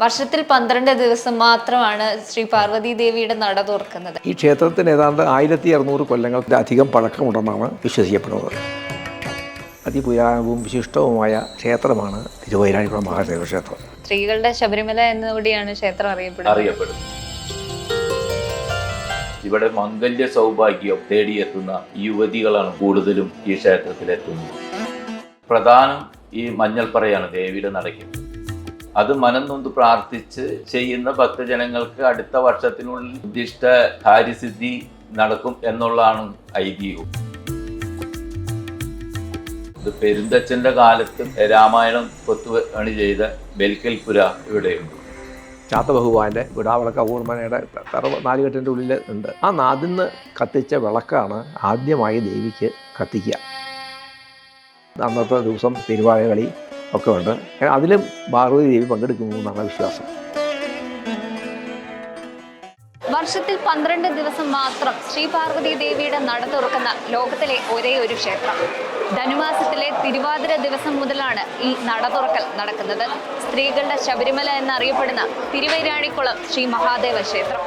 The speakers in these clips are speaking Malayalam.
വർഷത്തിൽ പന്ത്രണ്ട് ദിവസം മാത്രമാണ് ശ്രീ പാർവതി ദേവിയുടെ നട തുറക്കുന്നത്. ഈ ക്ഷേത്രത്തിന് ഏതാണ്ട് ആയിരത്തി അറുന്നൂറ് കൊല്ലങ്ങൾക്ക് അധികം പഴക്കമുണ്ടെന്നാണ് വിശ്വസിക്കപ്പെടുന്നത്. അതിപുരാണവും വിശിഷ്ടവുമായ ക്ഷേത്രമാണ് തിരുവൈരാണിക്കുളം മഹാദേവ ക്ഷേത്രം. സ്ത്രീകളുടെ ശബരിമല എന്നുകൂടിയാണ് ക്ഷേത്രം അറിയപ്പെടുന്നത്. അറിയപ്പെടും ഇവിടെ മംഗല്യ സൗഭാഗ്യം തേടിയെത്തുന്ന യുവതികളാണ് കൂടുതലും ഈ ക്ഷേത്രത്തിലെത്തുന്നത്. പ്രധാനം ഈ മഞ്ഞൾപ്പറയാണ് ദേവിയുടെ നടയ്ക്ക്. അത് മനം നൊന്ത് പ്രാർത്ഥിച്ച് ചെയ്യുന്ന ഭക്തജനങ്ങൾക്ക് അടുത്ത വർഷത്തിനുള്ളിൽ ഉദ്ദിഷ്ട കാര്യസിദ്ധി നടക്കും എന്നുള്ളതാണ് ഐതിഹ്യവും ഇത് പെരുന്തച്ഛന്റെ കാലത്ത് രാമായണം കൊത്തുപണി ചെയ്ത ബെൽക്കൽപുര ഇവിടെയുണ്ട്. ചാത്തബഹുവാന്റെ വിടാവിളക്ക ഊർമനയുടെ തറവ് നാലുകെട്ടിന്റെ ഉള്ളിൽ ഉണ്ട്. ആ നാദിന്ന് കത്തിച്ച വിളക്കാണ് ആദ്യമായി ദേവിക്ക് കത്തിക്കുക. അന്നത്തെ ദിവസം തിരുവാതിരകളി ഒക്കെ ഉണ്ട്. അതിലും പാർവതി ദേവി പങ്കെടുക്കുന്നു എന്നാണ് വിശ്വാസം. വർഷത്തിൽ പന്ത്രണ്ട് ദിവസം മാത്രം ശ്രീ പാർവതി ദേവിയുടെ നട തുറക്കുന്ന ലോകത്തിലെ ഒരേ ഒരു ക്ഷേത്രം. ധനുമാസത്തിലെ തിരുവാതിര ദിവസം മുതലാണ് ഈ നട തുറക്കൽ നടക്കുന്നത്. സ്ത്രീകളുടെ ശബരിമല എന്നറിയപ്പെടുന്ന തിരുവൈരാണിക്കുളം ശ്രീ മഹാദേവ ക്ഷേത്രം.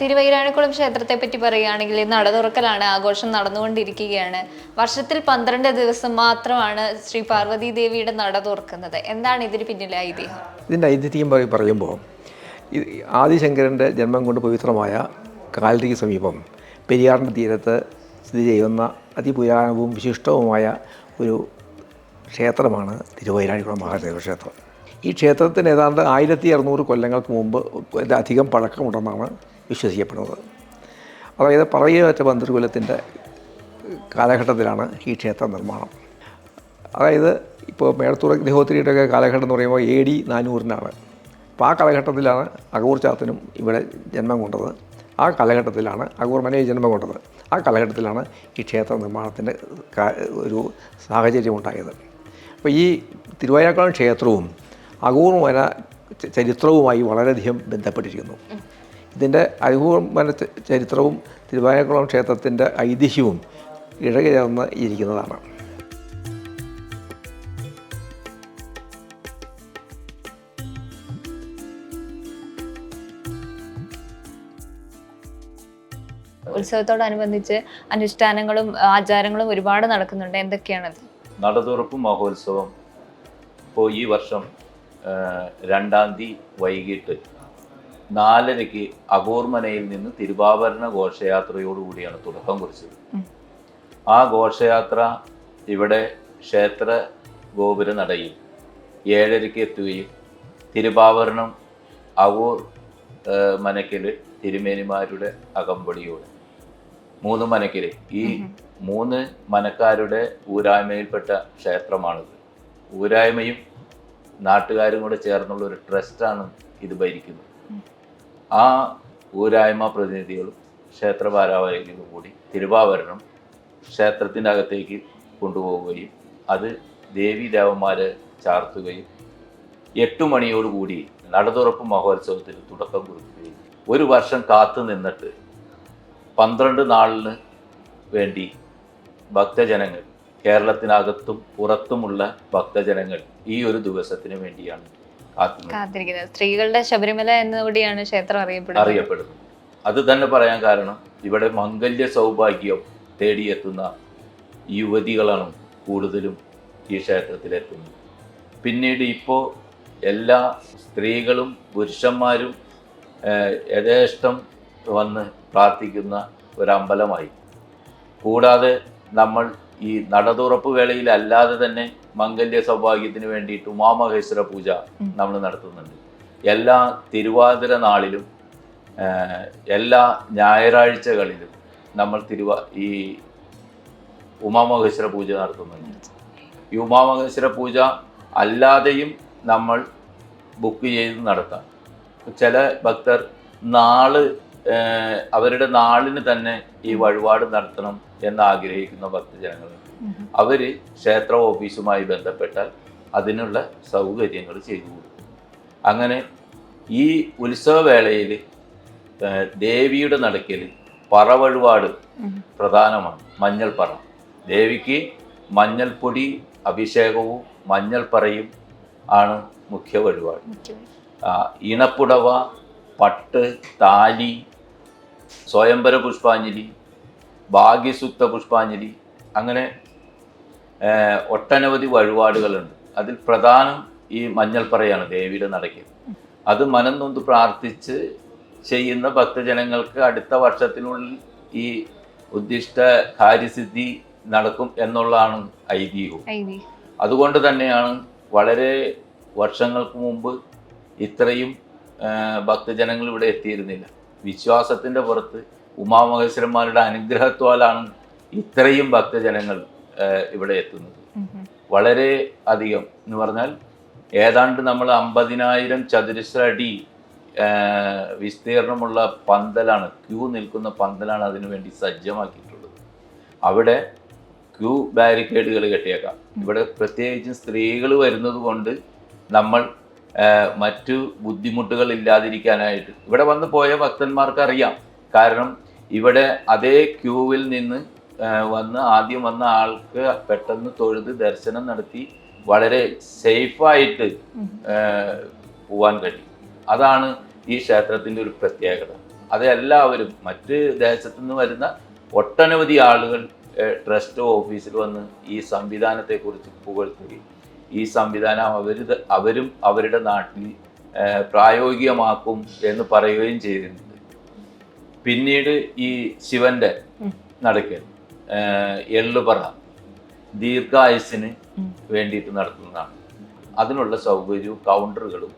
തിരുവൈരാണിക്കുളം ക്ഷേത്രത്തെ പറ്റി പറയുകയാണെങ്കിൽ നട തുറക്കലാണ് ആഘോഷം നടന്നുകൊണ്ടിരിക്കുകയാണ്. വർഷത്തിൽ പന്ത്രണ്ട് ദിവസം മാത്രമാണ് ശ്രീ പാർവതി ദേവിയുടെ നട തുറക്കുന്നത്. എന്താണ് ഇതിന് പിന്നിലെ ഐതിഹ്യം? ഇതിന്റെ ഐതിഹ്യം പറ- പറയുമ്പോൾ ആദിശങ്കരന്റെ ജന്മം കൊണ്ട് പവിത്രമായ കാലരിക്ക് സമീപം പെരിയാറിന്റെ തീരത്ത് സ്ഥിതി ചെയ്യുന്ന അതിപുരാണവും വിശിഷ്ടവുമായ ഒരു ക്ഷേത്രമാണ് തിരുവൈരാണിക്കുളം മഹാദേവ ക്ഷേത്രം. ഈ ക്ഷേത്രത്തിന് ഏതാണ്ട് ആയിരത്തി അറുന്നൂറ് കൊല്ലങ്ങൾക്ക് മുമ്പ് അധികം പഴക്കമുണ്ടെന്നാണ് വിശ്വസിക്കപ്പെടുന്നത്. അതായത് പറയറ്റ പന്തിരുകുലത്തിന്റെ കാലഘട്ടത്തിലാണ് ഈ ക്ഷേത്ര നിർമ്മാണം. അതായത് ഇപ്പോൾ മേടത്തൂർ അഗ്നിഹോത്രിയുടെ ഒക്കെ കാലഘട്ടം എന്ന് പറയുമ്പോൾ എ ഡി നാനൂറിനാണ്. അപ്പോൾ ആ കാലഘട്ടത്തിലാണ് അകൂർ ചാത്തനും ഇവിടെ ജന്മം കൊണ്ടത്. ആ കാലഘട്ടത്തിലാണ് അകൂർ മനയിൽ ജന്മം കൊണ്ടത്. ആ കാലഘട്ടത്തിലാണ് ഈ ക്ഷേത്ര നിർമ്മാണത്തിന്റെ ഒരു സാഹചര്യം ഉണ്ടായത്. അപ്പോൾ ഈ തിരുവയ്യാക്കുളം ക്ഷേത്രവും അകൂർ മന ചരിത്രവുമായി വളരെയധികം ബന്ധപ്പെട്ടിരിക്കുന്നു. ഇതിന്റെ അനുഭവം ചരിത്രവും തിരുവായകുളം ക്ഷേത്രത്തിന്റെ ഐതിഹ്യവും ഇഴകചേർന്ന് ഇരിക്കുന്നതാണ്. ഉത്സവത്തോടനുബന്ധിച്ച് അനുഷ്ഠാനങ്ങളും ആചാരങ്ങളും ഒരുപാട് നടക്കുന്നുണ്ട്. എന്തൊക്കെയാണത്? നടതുറപ്പ് മഹോത്സവം. ഇപ്പോൾ ഈ വർഷം രണ്ടാം തീയതി വൈകിട്ട് നാലരയ്ക്ക് അഗോർമനയിൽ നിന്ന് തിരുവാഭരണ ഘോഷയാത്രയോടുകൂടിയാണ് തുടക്കം കുറിച്ചത്. ആ ഘോഷയാത്ര ഇവിടെ ക്ഷേത്ര ഗോപുര നടയിൽ ഏഴരയ്ക്ക് എത്തുകയും തിരുവാഭരണം അഗോർ മനക്കിൽ തിരുമേനിമാരുടെ അകമ്പടിയോടെ. മൂന്ന് മനക്കിൽ ഈ മൂന്ന് മനക്കാരുടെ ഊരായ്മയിൽപ്പെട്ട ക്ഷേത്രമാണിത്. ഊരായ്മയും നാട്ടുകാരും കൂടെ ചേർന്നുള്ള ഒരു ട്രസ്റ്റാണ് ഇത് ഭരിക്കുന്നത്. ആ ഊരായ്മ പ്രതിനിധികളും ക്ഷേത്ര ഭാരവാഹികളും കൂടി തിരുവാഭരണം ക്ഷേത്രത്തിന്റെ അകത്തേക്ക് കൊണ്ടുപോവുകയും അത് ദേവി ദേവന്മാരെ ചാർത്തുകയും എട്ട് മണിയോടുകൂടി നടതുറപ്പ് മഹോത്സവത്തിന് തുടക്കം കുറിക്കുകയും ഒരു വർഷം കാത്തു നിന്നിട്ട് പന്ത്രണ്ട് നാളിന് വേണ്ടി ഭക്തജനങ്ങൾ കേരളത്തിനകത്തും പുറത്തുമുള്ള ഭക്തജനങ്ങൾ ഈ ഒരു ദിവസത്തിന് വേണ്ടിയാണ് കാത്തിരിക്കുന്നത്. സ്ത്രീകളുടെ ശബരിമല എന്നുകൂടിയാണ് ക്ഷേത്രം അറിയപ്പെടുന്നത്? അറിയപ്പെടുന്നു അത് തന്നെ പറയാൻ കാരണം ഇവിടെ മംഗല്യ സൗഭാഗ്യം തേടിയെത്തുന്ന യുവതികളാണ് കൂടുതലും ഈ ക്ഷേത്രത്തിലെത്തുന്നത്. പിന്നീട് ഇപ്പോൾ എല്ലാ സ്ത്രീകളും പുരുഷന്മാരും യഥേഷ്ടം വന്ന് പ്രാർത്ഥിക്കുന്ന ഒരമ്പലമായി. കൂടാതെ നമ്മൾ ഈ നടതുറപ്പ് വേളയിലല്ലാതെ തന്നെ മംഗല്യ സൗഭാഗ്യത്തിന് വേണ്ടിയിട്ട് ഉമാമഹേശ്വര പൂജ നമ്മൾ നടത്തുന്നുണ്ട്. എല്ലാ തിരുവാതിര നാളിലും എല്ലാ ഞായറാഴ്ചകളിലും നമ്മൾ തിരുവാ ഈ ഉമാമഹേശ്വര പൂജ നടത്തുന്നുണ്ട്. ഈ ഉമാമഹേശ്വര പൂജ അല്ലാതെയും നമ്മൾ ബുക്ക് ചെയ്ത് നടത്താം. ചില ഭക്തർ നാൾ അവരുടെ നാളിന് തന്നെ ഈ വഴിപാട് നടത്തണം എന്ന് ആഗ്രഹിക്കുന്ന ഭക്തജനങ്ങളുണ്ട്. അവർ ക്ഷേത്ര ഓഫീസുമായി ബന്ധപ്പെട്ടാൽ അതിനുള്ള സൗകര്യങ്ങൾ ചെയ്തു കൊടുക്കും. അങ്ങനെ ഈ ഉത്സവവേളയിൽ ദേവിയുടെ നടക്കൽ പറവഴിപാട് പ്രധാനമാണ് മഞ്ഞൾപ്പറ. പറ ദേവിക്ക് മഞ്ഞൾപ്പൊടി അഭിഷേകവും മഞ്ഞൾപ്പറയും ആണ് മുഖ്യ വഴിപാട്. ഇണപ്പുടവ പട്ട് താലി സ്വയംവര പുഷ്പാഞ്ജലി ഭാഗ്യസുക്ത പുഷ്പാഞ്ജലി അങ്ങനെ ഒട്ടനവധി വഴിപാടുകളുണ്ട്. അതിൽ പ്രധാനം ഈ മഞ്ഞൾപ്പറയാണ് ദേവിയുടെ നടയ്ക്ക്. അത് മനം നൊന്ത് പ്രാർത്ഥിച്ച് ചെയ്യുന്ന ഭക്തജനങ്ങൾക്ക് അടുത്ത വർഷത്തിനുള്ളിൽ ഈ ഉദ്ദിഷ്ട കാര്യസിദ്ധി നടക്കും എന്നുള്ളതാണ് ഐതിഹ്യവും ഐതി അതുകൊണ്ട് തന്നെയാണ് വളരെ വർഷങ്ങൾക്ക് മുമ്പ് ഇത്രയും ഭക്തജനങ്ങൾ ഇവിടെ എത്തിയിരുന്നില്ല. വിശ്വാസത്തിന്റെ പുറത്ത് ഉമാമഹേശ്വരന്മാരുടെ അനുഗ്രഹത്താലാണ് ഇത്രയും ഭക്തജനങ്ങൾ ഇവിടെ എത്തുന്നത്. വളരെ അധികം എന്ന് പറഞ്ഞാൽ ഏതാണ്ട് നമ്മൾ അമ്പതിനായിരം ചതുരശ്ര അടി വിസ്തീർണമുള്ള പന്തലാണ് ക്യൂ നിൽക്കുന്ന പന്തലാണ് അതിനു വേണ്ടി സജ്ജമാക്കിയിട്ടുള്ളത്. അവിടെ ക്യൂ ബാരിക്കേഡുകൾ കെട്ടിയേക്കാം. ഇവിടെ പ്രത്യേകിച്ചും സ്ത്രീകൾ വരുന്നത് കൊണ്ട് നമ്മൾ മറ്റു ബുദ്ധിമുട്ടുകൾ ഇല്ലാതിരിക്കാനായിട്ട്. ഇവിടെ വന്ന് പോയ ഭക്തന്മാർക്ക് അറിയാം കാരണം ഇവിടെ അതേ ക്യൂവിൽ നിന്ന് വന്ന് ആദ്യം വന്ന ആൾക്ക് പെട്ടെന്ന് തൊഴുത് ദർശനം നടത്തി വളരെ സേഫായിട്ട് പോവാൻ കഴിയും അതാണ് ഈ ക്ഷേത്രത്തിന്റെ ഒരു പ്രത്യേകത. അത് എല്ലാവരും മറ്റ് ദേശത്തു നിന്ന് വരുന്ന ഒട്ടനവധി ആളുകൾ ട്രസ്റ്റ് ഓഫീസിൽ വന്ന് ഈ സംവിധാനത്തെക്കുറിച്ച് പുകഴ്ത്തുകയും ഈ സംവിധാനം അവർ അവരും അവരുടെ നാട്ടിൽ പ്രായോഗികമാക്കും എന്ന് പറയുകയും ചെയ്തിട്ടുണ്ട്. പിന്നീട് ഈ ശിവന്റെ നടക്കൽ എള്ളുപറ ദീർഘായുസിന് വേണ്ടിയിട്ട് നടത്തുന്നതാണ്. അതിനുള്ള സൗകര്യവും കൗണ്ടറുകളും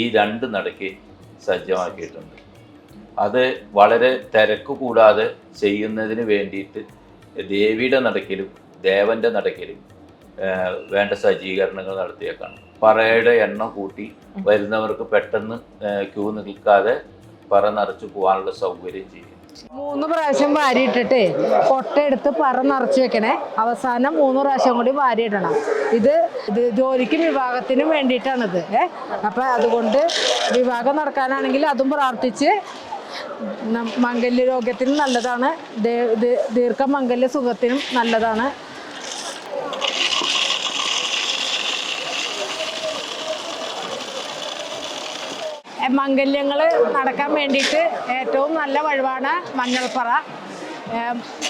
ഈ രണ്ട് നടക്ക് സജ്ജമാക്കിയിട്ടുണ്ട്. അത് വളരെ തിരക്ക് കൂടാതെ ചെയ്യുന്നതിന് വേണ്ടിയിട്ട് ദേവിയുടെ നടക്കിലും ദേവന്റെ നടക്കിലും വേണ്ട സജ്ജീകരണങ്ങൾ നടത്തിയേക്കാണ്. പറയുടെ എണ്ണം കൂട്ടി വരുന്നവർക്ക് പെട്ടെന്ന് ക്യൂ നിൽക്കാതെ പറ നിറച്ചു പോകാനുള്ള സൗകര്യം ചെയ്യും. മൂന്ന് പ്രാവശ്യം വാരിയിട്ടിട്ട് കൊട്ടയെടുത്ത് പറ നിറച്ച് വെക്കണേ. അവസാനം മൂന്ന് പ്രാവശ്യം കൂടി വാരിയിടണം. ഇത് ഇത് ജോലിക്കും വിവാഹത്തിനും വേണ്ടിയിട്ടാണിത്. ഏ? അപ്പം അതുകൊണ്ട് വിവാഹം നടക്കാനാണെങ്കിൽ അതും പ്രാർത്ഥിച്ച് മംഗല്യ മംഗല്യരോഗ്യത്തിനും നല്ലതാണ്. ദീർഘ മംഗല്യ സുഖത്തിനും നല്ലതാണ്. മംഗല്യങ്ങൾ നടക്കാൻ വേണ്ടിയിട്ട് ഏറ്റവും നല്ല വഴിവാണ് മഞ്ഞൾപ്പറ.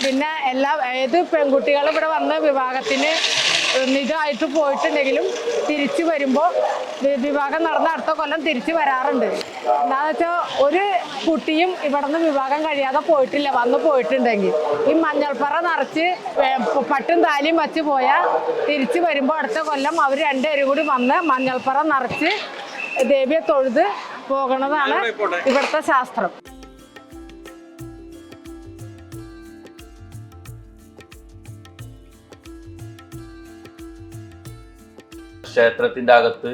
പിന്നെ എല്ലാ ഏത് പെൺകുട്ടികളും ഇവിടെ വന്ന് വിവാഹത്തിന് ഇതായിട്ട് പോയിട്ടുണ്ടെങ്കിലും തിരിച്ചു വരുമ്പോൾ വിവാഹം നടന്ന അടുത്ത കൊല്ലം തിരിച്ചു വരാറുണ്ട്. എന്താണെന്ന് വെച്ചാൽ ഒരു കുട്ടിയും ഇവിടെ നിന്ന് വിവാഹം കഴിയാതെ പോയിട്ടില്ല വന്ന് പോയിട്ടുണ്ടെങ്കിൽ. ഈ മഞ്ഞൾപ്പറ നിറച്ച് പട്ടും താലിയും വച്ച് പോയാൽ തിരിച്ചു വരുമ്പോൾ അടുത്ത കൊല്ലം അവർ രണ്ടുപേരും കൂടി വന്ന് മഞ്ഞൾപ്പറ നിറച്ച് ദേവിയെ തൊഴുത് പോകണതാണ് ഇവിടുത്തെ ശാസ്ത്രം. ക്ഷേത്രത്തിന്റെ അകത്ത്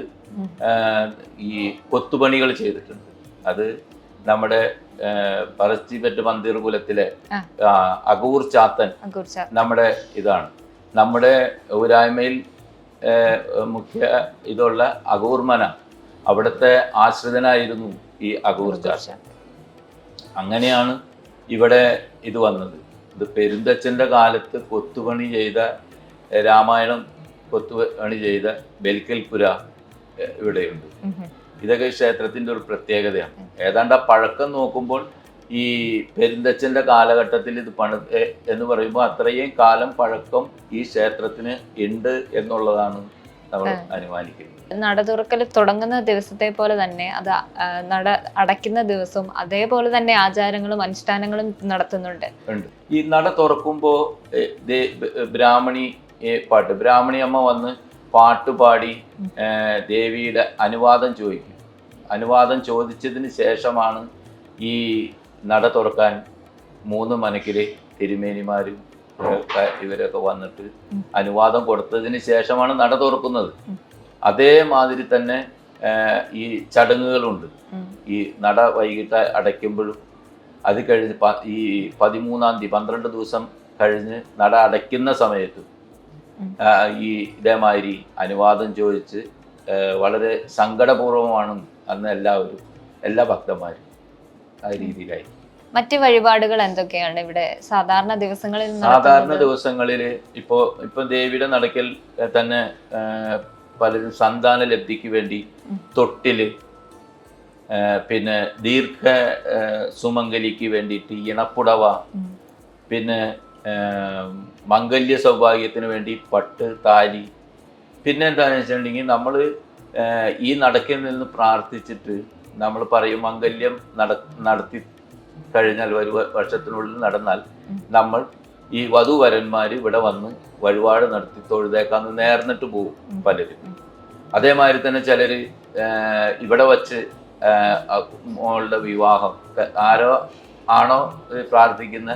ഈ കൊത്തുപണികൾ ചെയ്തിട്ടുണ്ട്. അത് നമ്മുടെ പറച്ചിപ്പറ്റ് മന്ദിർ കുലത്തിലെ ചാത്തൻ നമ്മുടെ ഇതാണ്. നമ്മുടെ ഊരായ്മയിൽ മുഖ്യ ഇതുള്ള അകൂർമന അവിടുത്തെ ആശ്രിതനായിരുന്നു ഈ അഗൂർ ചാത്തൻ അങ്ങനെയാണ് ഇവിടെ ഇത് വന്നത്. ഇത് പെരുന്തച്ഛന്റെ കാലത്ത് കൊത്തുപണി ചെയ്ത രാമായണം കൊത്തുപണി ചെയ്ത ബെൽക്കൽപുര ഇവിടെയുണ്ട്. ഇതൊക്കെ ക്ഷേത്രത്തിന്റെ ഒരു പ്രത്യേകതയാണ്. ഏതാണ്ട് ആ പഴക്കം നോക്കുമ്പോൾ ഈ പെരുന്തച്ഛന്റെ കാലഘട്ടത്തിൽ ഇത് പണി എന്ന് പറയുമ്പോൾ അത്രയും കാലം പഴക്കം ഈ ക്ഷേത്രത്തിന് ഉണ്ട് എന്നുള്ളതാണ് നമ്മൾ അനുമാനിക്കുന്നത് നട തുറക്കൽ തുടങ്ങുന്ന ദിവസത്തെ പോലെ തന്നെ അത് നട അടയ്ക്കുന്ന ദിവസവും അതേപോലെ തന്നെ ആചാരങ്ങളും അനുഷ്ഠാനങ്ങളും നടത്തുന്നുണ്ട്. ഈ നട തുറക്കുമ്പോൾ ബ്രാഹ്മണി പാട്ട്. ബ്രാഹ്മണി അമ്മ വന്ന് പാട്ട് പാടി ദേവിയുടെ അനുവാദം ചോദിക്കും. അനുവാദം ചോദിച്ചതിന് ശേഷമാണ് ഈ നട തുറക്കാൻ മൂന്ന് മനക്കിലെ തിരുമേനിമാരും ഇവരൊക്കെ വന്നിട്ട് അനുവാദം കൊടുത്തതിന് ശേഷമാണ് നട തുറക്കുന്നത്. അതേമാതിരി തന്നെ ഈ ചടങ്ങുകളുണ്ട്. ഈ നട വൈകിട്ട് അടയ്ക്കുമ്പോഴും അത് കഴിഞ്ഞ് ഈ പതിമൂന്നാം തീയതി പന്ത്രണ്ട് ദിവസം കഴിഞ്ഞ് നട അടയ്ക്കുന്ന സമയത്ത് ഈ ഇതേമാതിരി അനുവാദം ചോദിച്ച് വളരെ സങ്കടപൂർവമാണ് അന്ന് എല്ലാവരും എല്ലാ ഭക്തന്മാരും ആ രീതിയിലായി. മറ്റ് വഴിപാടുകൾ എന്തൊക്കെയാണ് ഇവിടെ സാധാരണ ദിവസങ്ങളിൽ സാധാരണ ദിവസങ്ങളിൽ ഇപ്പോ ഇപ്പൊ ദേവിയുടെ നടക്കൽ തന്നെ പലരും സന്താന ലബ്ധിക്ക് വേണ്ടി തൊട്ടിൽ പിന്നെ ദീർഘ സുമംഗലിക്ക് വേണ്ടിയിട്ട് ഇണപ്പുടവ പിന്നെ മംഗല്യ സൗഭാഗ്യത്തിന് വേണ്ടി പട്ട് താലി പിന്നെ എന്താണെന്ന് വെച്ചിട്ടുണ്ടെങ്കിൽ നമ്മൾ ഈ നടക്കിൽ നിന്ന് പ്രാർത്ഥിച്ചിട്ട് നമ്മൾ പറയും മംഗല്യം നട നടത്തി കഴിഞ്ഞാൽ ഒരു വർഷത്തിനുള്ളിൽ നടന്നാൽ നമ്മൾ ഈ വധുവരന്മാർ ഇവിടെ വന്ന് വഴിപാട് നടത്തി തൊഴുതേക്കാന്ന് നേർന്നിട്ട് പോകും പലരും. അതേമാതിരി തന്നെ ചിലർ ഇവിടെ വച്ച് മോളുടെ വിവാഹം ആരോ ആണോ പ്രാർത്ഥിക്കുന്ന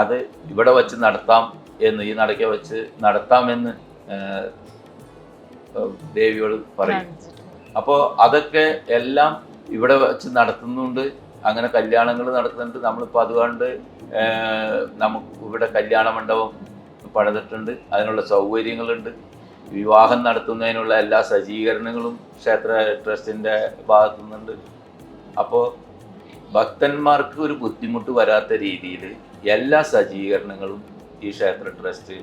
അത് ഇവിടെ വച്ച് നടത്താം എന്ന് ഈ നടക്കെ വെച്ച് നടത്താമെന്ന് ദേവിയോട് പറയും. അപ്പോൾ അതൊക്കെ എല്ലാം ഇവിടെ വെച്ച് നടത്തുന്നുണ്ട്. അങ്ങനെ കല്യാണങ്ങൾ നടത്തുന്നുണ്ട് നമ്മളിപ്പോൾ അതുകൊണ്ട് നമുക്ക് ഇവിടെ കല്യാണ മണ്ഡപം പണിതിട്ടുണ്ട്. അതിനുള്ള സൗകര്യങ്ങളുണ്ട്. വിവാഹം നടത്തുന്നതിനുള്ള എല്ലാ സജ്ജീകരണങ്ങളും ക്ഷേത്ര ട്രസ്റ്റിന്റെ ഭാഗത്തു നിന്നുണ്ട് അപ്പോൾ ഭക്തന്മാർക്ക് ഒരു ബുദ്ധിമുട്ട് വരാത്ത രീതിയിൽ എല്ലാ സജ്ജീകരണങ്ങളും ഈ ക്ഷേത്ര ട്രസ്റ്റ്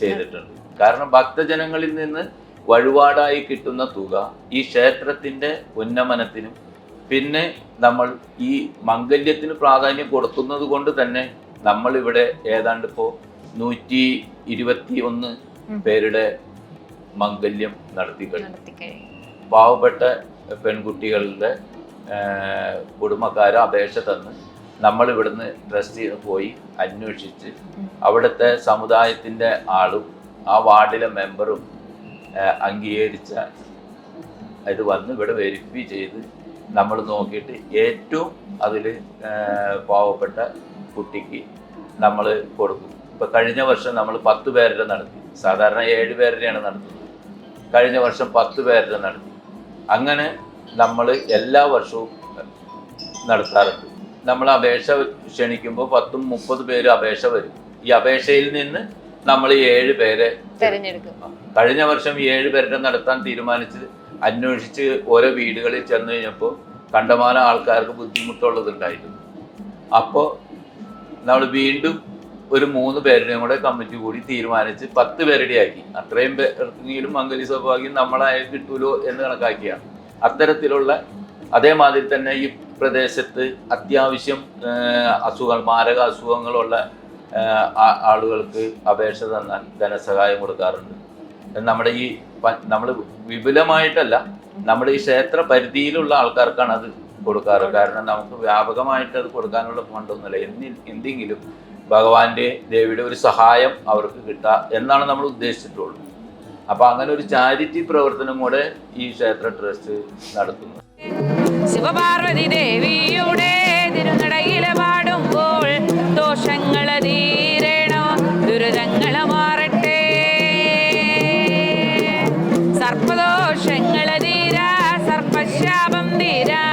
ചെയ്തിട്ടുണ്ട്. കാരണം ഭക്തജനങ്ങളിൽ നിന്ന് വഴിപാടായി കിട്ടുന്ന തുക ഈ ക്ഷേത്രത്തിന്റെ ഉന്നമനത്തിനും പിന്നെ നമ്മൾ ഈ മംഗല്യത്തിന് പ്രാധാന്യം കൊടുക്കുന്നത് കൊണ്ട് തന്നെ നമ്മളിവിടെ ഏതാണ്ട് ഇപ്പോൾ നൂറ്റി ഇരുപത്തി ഒന്ന്. പേരുടെ മംഗല്യം നടത്തി കഴിഞ്ഞു പാവപ്പെട്ട പെൺകുട്ടികളുടെ കുടുംബക്കാരെ അപേക്ഷ തന്ന് നമ്മൾ ഇവിടുന്ന് ചെയ്ത് പോയി അന്വേഷിച്ച് അവിടുത്തെ സമുദായത്തിന്റെ ആളും ആ വാർഡിലെ മെമ്പറും അംഗീകരിച്ച ഇത് വന്ന് ഇവിടെ വെരിഫൈ ചെയ്ത് നമ്മൾ നോക്കിയിട്ട് ഏറ്റവും അതിൽ പാവപ്പെട്ട കുട്ടിക്ക് നമ്മൾ കൊടുക്കും. ഇപ്പം കഴിഞ്ഞ വർഷം നമ്മൾ പത്ത് പേരുടെ നടത്തി. സാധാരണ ഏഴ് പേരുടെയാണ് നടത്തുന്നത്. കഴിഞ്ഞ വർഷം പത്ത് പേരുടെ നടത്തി. അങ്ങനെ നമ്മൾ എല്ലാ വർഷവും നടത്താറുണ്ട്. നമ്മൾ അപേക്ഷ ക്ഷണിക്കുമ്പോൾ പത്തും മുപ്പത് പേര് അപേക്ഷ വരും. ഈ അപേക്ഷയിൽ നിന്ന് നമ്മൾ ഏഴ് പേരെ തിരഞ്ഞെടുക്കും. കഴിഞ്ഞ വർഷം ഏഴ് പേരുടെ നടത്താൻ തീരുമാനിച്ച് അന്വേഷിച്ച് ഓരോ വീടുകളിൽ ചെന്ന് കഴിഞ്ഞപ്പോൾ കണ്ടമാനം ആൾക്കാർക്ക് ബുദ്ധിമുട്ടുള്ളതുണ്ടായിരുന്നു. അപ്പോൾ നമ്മൾ വീണ്ടും ഒരു മൂന്ന് പേരുടെയും കൂടെ കമ്മിറ്റി കൂടി തീരുമാനിച്ച് പത്ത് പേരുടെ ആക്കി. അത്രയും പേർക്കെങ്കിലും മംഗലി സൗഭാഗ്യം നമ്മളായ കിട്ടൂലോ എന്ന് കണക്കാക്കിയാണ്. അത്തരത്തിലുള്ള അതേമാതിരി തന്നെ ഈ പ്രദേശത്ത് അത്യാവശ്യം അസുഖങ്ങൾ മാരക അസുഖങ്ങളുള്ള ആളുകൾക്ക് അപേക്ഷ തന്നാൽ ധനസഹായം കൊടുക്കാറുണ്ട്. നമ്മുടെ ഈ നമ്മൾ വിപുലമായിട്ടല്ല നമ്മുടെ ഈ ക്ഷേത്ര പരിധിയിലുള്ള ആൾക്കാർക്കാണ് അത് കൊടുക്കാറ്. കാരണം നമുക്ക് വ്യാപകമായിട്ട് അത് കൊടുക്കാനുള്ള ഫണ്ടൊന്നുമില്ല. എന്നി എന്തെങ്കിലും ഭഗവാന്റെ ദേവിയുടെ ഒരു സഹായം അവർക്ക് കിട്ടുക എന്നാണ് നമ്മൾ ഉദ്ദേശിച്ചിട്ടുള്ളത് അപ്പൊ അങ്ങനെ ഒരു ചാരിറ്റി പ്രവർത്തനം കൂടെ ഈ ക്ഷേത്ര ട്രസ്റ്റ് നടത്തുന്നു. ശിവപാർവതി ദേവിയുടെ തിരുനടയിലെ പാടുമ്പോൾ ദോഷങ്ങൾ സർപ്പദോഷങ്ങൾ തീരാ സർപ്പശാപം തീരാ.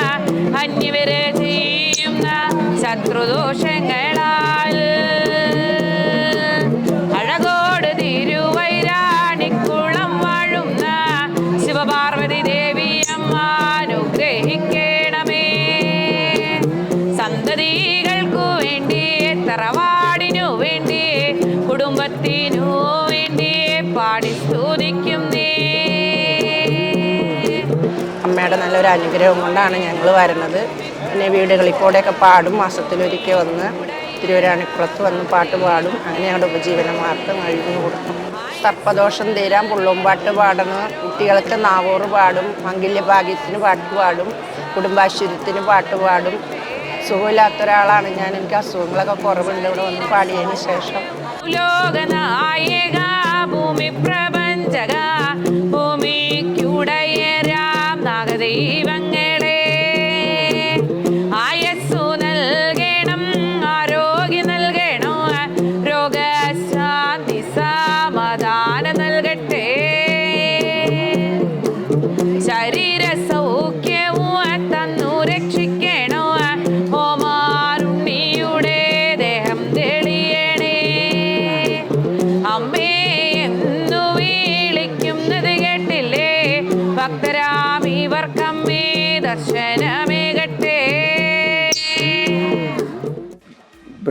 നല്ലൊരു അനുഗ്രഹം കൊണ്ടാണ് ഞങ്ങൾ വരുന്നത്. പിന്നെ വീടുകളിൽ കൂടെയൊക്കെ പാടും. മാസത്തിലൊരിക്കൽ വന്ന് തിരുവരാണിപ്പുറത്ത് വന്ന് പാട്ട് പാടും. അങ്ങനെ ഞങ്ങളുടെ ഉപജീവന മാർഗം കഴിഞ്ഞു കൊടുക്കും. സർപ്പദോഷം തീരാൻ പുള്ളുമ്പാട്ട് പാടണം. കുട്ടികൾക്ക് നാവൂറ് പാടും. മംഗല്യഭാഗ്യത്തിന് പാട്ട് പാടും. കുടുംബാശ്വര്യത്തിന് പാട്ട് പാടും. സുഖമില്ലാത്ത ഒരാളാണ് ഞാൻ. എനിക്ക് അസുഖങ്ങളൊക്കെ കുറവുണ്ട്. ഇവിടെ വന്ന് പാടിയതിന് ശേഷം. ഭൂമി പ്രപഞ്ചക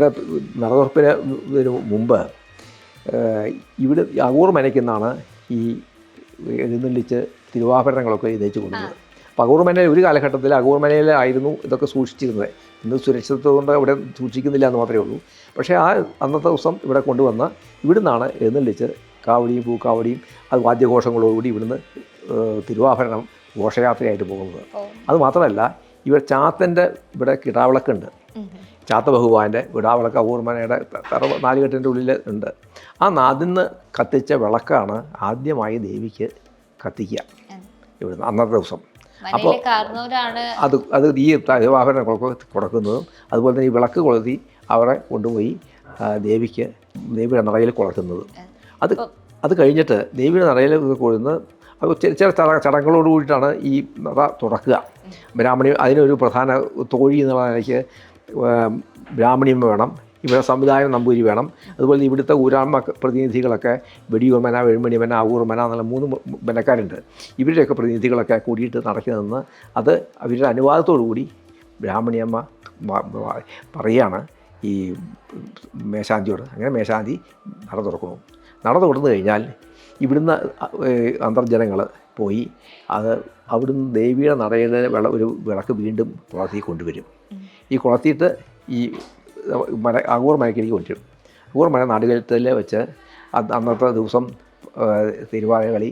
ഇവിടെ നടതുറപ്പിന് ഇതിന് മുമ്പ് ഇവിടെ അകൂർ മനയ്ക്കുന്നാണ് ഈ എഴുന്നള്ളിച്ച് തിരുവാഭരണങ്ങളൊക്കെ ഇതേച്ച് കൊണ്ടുവന്നത്. അപ്പോൾ അകൂർ മനയിൽ ഒരു കാലഘട്ടത്തിൽ അകൂർ മനയിലായിരുന്നു ഇതൊക്കെ സൂക്ഷിച്ചിരുന്നത്. ഇന്ന് സുരക്ഷിതത്വം കൊണ്ട് ഇവിടെ സൂക്ഷിക്കുന്നില്ല എന്ന് മാത്രമേ ഉള്ളൂ. പക്ഷേ ആ അന്നത്തെ ദിവസം ഇവിടെ കൊണ്ടുവന്ന് ഇവിടുന്നാണ് എഴുന്നള്ളിച്ച് കാവടിയും പൂക്കാവടിയും അത് വാദ്യഘോഷങ്ങളോടുകൂടി ഇവിടുന്ന് തിരുവാഭരണം ഘോഷയാത്രയായിട്ട് പോകുന്നത്. അത് മാത്രമല്ല ഇവിടെ ചാത്തന്റെ ഇവിടെ കിടാവിളക്കുണ്ട്. ചാത്ത ബഹുവാന്റെ വിടാവിളക്ക ഊർമനയുടെ തറവ് നാലുകെട്ടിന്റെ ഉള്ളിൽ ഉണ്ട്. ആ നാദിന്ന് കത്തിച്ച വിളക്കാണ് ആദ്യമായി ദേവിക്ക് കത്തിക്കുക. ഇവിടുന്ന് അന്നത്തെ ദിവസം. അപ്പോൾ അത് അത് ഈ തിരുവാഭരണങ്ങളൊക്കെ കൊടുക്കുന്നതും അതുപോലെ തന്നെ ഈ വിളക്ക് കൊളുത്തി അവരെ കൊണ്ടുപോയി ദേവിക്ക് ദേവിയുടെ നടയിൽ കൊളക്കുന്നതും അത് അത് കഴിഞ്ഞിട്ട് ദേവിയുടെ നടയിൽ കൊഴുന്ന് അത് ചില ചില ചട- ചടങ്ങുകളോട് കൂടിയിട്ടാണ് ഈ നട തുറക്കുക. ബ്രാഹ്മണി അതിനൊരു പ്രധാന തോഴി എന്നുള്ള നിലയ്ക്ക് ഏം, ബ്രാഹ്മണിയമ്മ വേണം ഇവിടെ സമുദായം നമ്പൂരി വേണം. അതുപോലെ ഇവിടുത്തെ ഊരാമ പ്രതിനിധികളൊക്കെ വെടിയൂർമന വെഴുമണിമന ആവൂർമന എന്നുള്ള മൂന്ന് മെനക്കാരുണ്ട് ഇവരുടെയൊക്കെ പ്രതിനിധികളൊക്കെ കൂടിയിട്ട് നടക്കി നിന്ന് അത് അവരുടെ അനുവാദത്തോടു കൂടി ബ്രാഹ്മണിയമ്മ പറയുകയാണ് ഈ മേശാന്തിയോട്. അങ്ങനെ മേശാന്തി നട തുറക്കുന്നു. നട തുറന്നു കഴിഞ്ഞാൽ ഇവിടുന്ന് അന്തർജനങ്ങൾ പോയി അത് അവിടുന്ന് ദേവിയുടെ നടയുടെ വിള ഒരു വിളക്ക് വീണ്ടും പുറത്തേക്ക് കൊണ്ടുവരും. ഈ കുളത്തിയിട്ട് ഈ മല മഴയ്ക്ക് എനിക്ക് പറ്റും അങ്ങൂർ മഴ നാടുകലത്തിൽ വെച്ച് അന്നത്തെ ദിവസം തിരുവാതിര കളി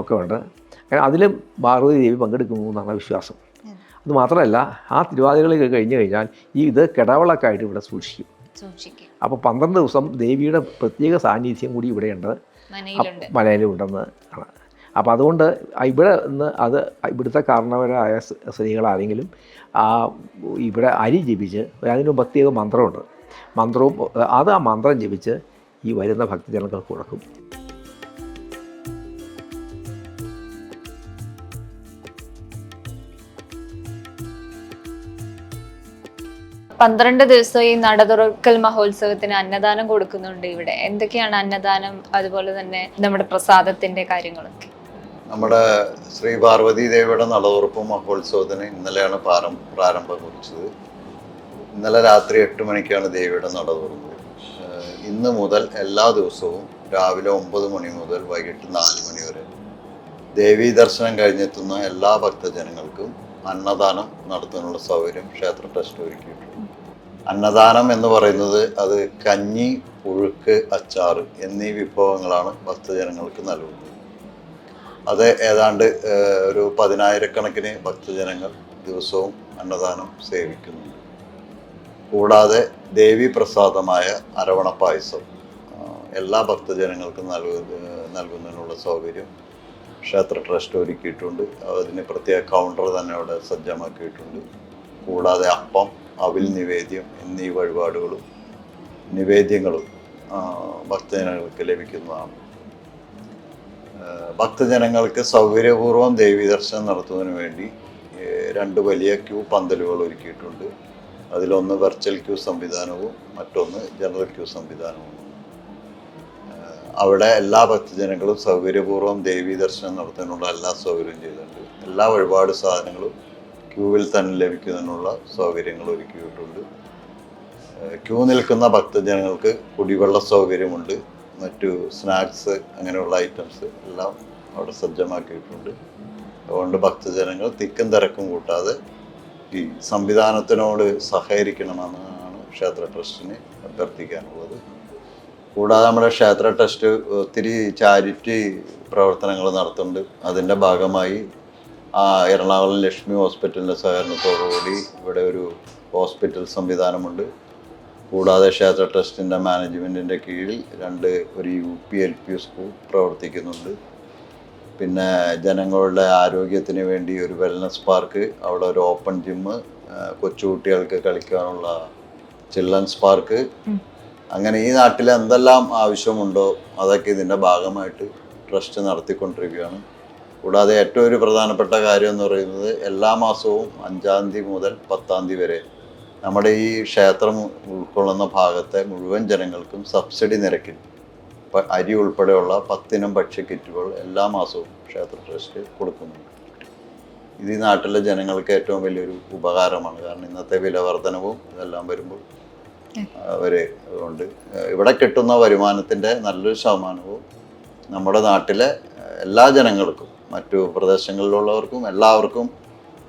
ഒക്കെ ഉണ്ട്. അങ്ങനെ അതിലും പാർവതി ദേവി പങ്കെടുക്കുന്നു എന്നാണ് വിശ്വാസം. അത് മാത്രമല്ല ആ തിരുവാതിരകളി കഴിഞ്ഞു കഴിഞ്ഞാൽ ഈ ഇത് കിടവളക്കായിട്ട് ഇവിടെ സൂക്ഷിക്കും. അപ്പോൾ പന്ത്രണ്ട് ദിവസം ദേവിയുടെ പ്രത്യേക സാന്നിധ്യം കൂടി ഇവിടെയുണ്ട്. മലയിലുണ്ടെന്ന് ആണ്. അപ്പോൾ അതുകൊണ്ട് ഇവിടെ നിന്ന് അത് ഇവിടുത്തെ കാരണവരായ സ്ത്രീകളാരെങ്കിലും ആ ഇവിടെ അരി ജപിച്ച് അതിന് പ്രത്യേക മന്ത്രമുണ്ട്. മന്ത്രവും അത് ആ മന്ത്രം ജപിച്ച് ഈ വരുന്ന ഭക്തജനങ്ങൾക്ക് കൊടുക്കും. പന്ത്രണ്ട് ദിവസം ഈ നട തുറക്കൽ മഹോത്സവത്തിന് അന്നദാനം കൊടുക്കുന്നുണ്ട് ഇവിടെ. എന്തൊക്കെയാണ് അന്നദാനം? അതുപോലെ തന്നെ നമ്മുടെ പ്രസാദത്തിന്റെ കാര്യങ്ങളൊക്കെ. നമ്മുടെ ശ്രീ പാർവതി ദേവിയുടെ നടതുറപ്പ് മഹോത്സവത്തിന് ഇന്നലെയാണ് പാരം പ്രാരംഭം കുറിച്ചത്. ഇന്നലെ രാത്രി എട്ട് മണിക്കാണ് ദേവിയുടെ നട തുറന്നത് ഇന്ന് മുതൽ എല്ലാ ദിവസവും രാവിലെ ഒമ്പത് മണി മുതൽ വൈകിട്ട് നാല് മണി വരെ ദേവീ ദർശനം കഴിഞ്ഞെത്തുന്ന എല്ലാ ഭക്തജനങ്ങൾക്കും അന്നദാനം നടത്താനുള്ള സൗകര്യം ക്ഷേത്ര ട്രസ്റ്റ് ഒരുക്കിയിട്ടുണ്ട്. അന്നദാനം എന്ന് പറയുന്നത് അത് കഞ്ഞി പുഴുക്ക് അച്ചാറ് എന്നീ വിഭവങ്ങളാണ് ഭക്തജനങ്ങൾക്ക് നൽകുന്നത്. അത് ഏതാണ്ട് ഒരു പതിനായിരക്കണക്കിന് ഭക്തജനങ്ങൾ ദിവസവും അന്നദാനം സേവിക്കുന്നുണ്ട്. കൂടാതെ ദേവി പ്രസാദമായ അരവണ പായസം എല്ലാ ഭക്തജനങ്ങൾക്കും നൽകു നൽകുന്നതിനുള്ള സൗകര്യം ക്ഷേത്ര ട്രസ്റ്റ് ഒരുക്കിയിട്ടുണ്ട്. അതിന് പ്രത്യേക കൗണ്ടർ തന്നെ അവിടെ സജ്ജമാക്കിയിട്ടുണ്ട്. കൂടാതെ അപ്പം അവിൽ നിവേദ്യം എന്നീ വഴിപാടുകളും നിവേദ്യങ്ങളും ഭക്തജനങ്ങൾക്ക് ലഭിക്കുന്നതാണ്. ഭക്തജനങ്ങൾക്ക് സൗകര്യപൂർവം ദേവി ദർശനം നടത്തുന്നതിന് വേണ്ടി രണ്ട് വലിയ ക്യൂ പന്തലുകൾ ഒരുക്കിയിട്ടുണ്ട്. അതിലൊന്ന് വെർച്വൽ ക്യൂ സംവിധാനവും മറ്റൊന്ന് ജനറൽ ക്യൂ സംവിധാനവും. അവിടെ എല്ലാ ഭക്തജനങ്ങളും സൗകര്യപൂർവം ദേവി ദർശനം നടത്തുന്നതിനുള്ള എല്ലാ സൗകര്യവും ചെയ്തിട്ടുണ്ട്. എല്ലാ ഒരുപാട് സാധനങ്ങളും ക്യൂവിൽ തന്നെ ലഭിക്കുന്നതിനുള്ള സൗകര്യങ്ങൾ ഒരുക്കിയിട്ടുണ്ട്. ക്യൂ നിൽക്കുന്ന ഭക്തജനങ്ങൾക്ക് കുടിവെള്ള സൗകര്യമുണ്ട്. മറ്റു സ്നാക്സ് അങ്ങനെയുള്ള ഐറ്റംസ് എല്ലാം അവിടെ സജ്ജമാക്കിയിട്ടുണ്ട്. അതുകൊണ്ട് ഭക്തജനങ്ങൾ തിക്കും തിരക്കും കൂട്ടാതെ ഈ സംവിധാനത്തിനോട് സഹകരിക്കണമെന്നാണ് ക്ഷേത്ര ട്രസ്റ്റിന് അഭ്യർത്ഥിക്കാനുള്ളത്. കൂടാതെ നമ്മുടെ ക്ഷേത്ര ട്രസ്റ്റ് ഒത്തിരി ചാരിറ്റി പ്രവർത്തനങ്ങൾ നടത്തുന്നുണ്ട്. അതിന്റെ ഭാഗമായി ആ എറണാകുളം ലക്ഷ്മി ഹോസ്പിറ്റലിന്റെ സഹകരണത്തോടുകൂടി ഇവിടെ ഒരു ഹോസ്പിറ്റൽ സംവിധാനമുണ്ട്. കൂടാതെ ക്ഷേത്ര ട്രസ്റ്റിന്റെ മാനേജ്മെന്റിന്റെ കീഴിൽ രണ്ട് ഒരു U P L P school പ്രവർത്തിക്കുന്നുണ്ട്. പിന്നെ ജനങ്ങളുടെ ആരോഗ്യത്തിന് വേണ്ടി ഒരു വെൽനസ് പാർക്ക് അവിടെ ഒരു ഓപ്പൺ ജിമ്മ് കൊച്ചുകുട്ടികൾക്ക് കളിക്കാനുള്ള ചിൽഡ്രൻസ് പാർക്ക് അങ്ങനെ ഈ നാട്ടിൽ എന്തെല്ലാം ആവശ്യമുണ്ടോ അതൊക്കെ ഇതിന്റെ ഭാഗമായിട്ട് ട്രസ്റ്റ് നടത്തിക്കൊണ്ടിരിക്കുകയാണ്. കൂടാതെ ഏറ്റവും ഒരു പ്രധാനപ്പെട്ട കാര്യം എന്ന് പറയുന്നത് എല്ലാ മാസവും അഞ്ചാം തീയതി മുതൽ പത്താം തീയതി വരെ നമ്മുടെ ഈ ക്ഷേത്രം ഉൾക്കൊള്ളുന്ന ഭാഗത്തെ മുഴുവൻ ജനങ്ങൾക്കും സബ്സിഡി നിരക്കിൽ അരി ഉൾപ്പെടെയുള്ള പത്തിനം ഭക്ഷ്യ കിറ്റുകൾ എല്ലാ മാസവും ക്ഷേത്ര ട്രസ്റ്റ് കൊടുക്കുന്നുണ്ട്. ഇത് ഈ നാട്ടിലെ ജനങ്ങൾക്ക് ഏറ്റവും വലിയൊരു ഉപകാരമാണ്. കാരണം ഇന്നത്തെ വില വർധനവും ഇതെല്ലാം വരുമ്പോൾ അവർ അതുകൊണ്ട് ഇവിടെ കിട്ടുന്ന വരുമാനത്തിന്റെ നല്ലൊരു ശതമാനവും നമ്മുടെ നാട്ടിലെ എല്ലാ ജനങ്ങൾക്കും മറ്റു പ്രദേശങ്ങളിലുള്ളവർക്കും എല്ലാവർക്കും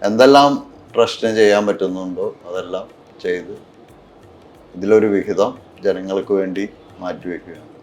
എന്തെല്ലാം ട്രസ്റ്റിന് ചെയ്യാൻ പറ്റുന്നുണ്ടോ അതെല്ലാം ചെയ്ത്. ഇതിലൊരു വിഹിതം ജനങ്ങൾക്ക് വേണ്ടി മാറ്റിവെക്കുകയാണ്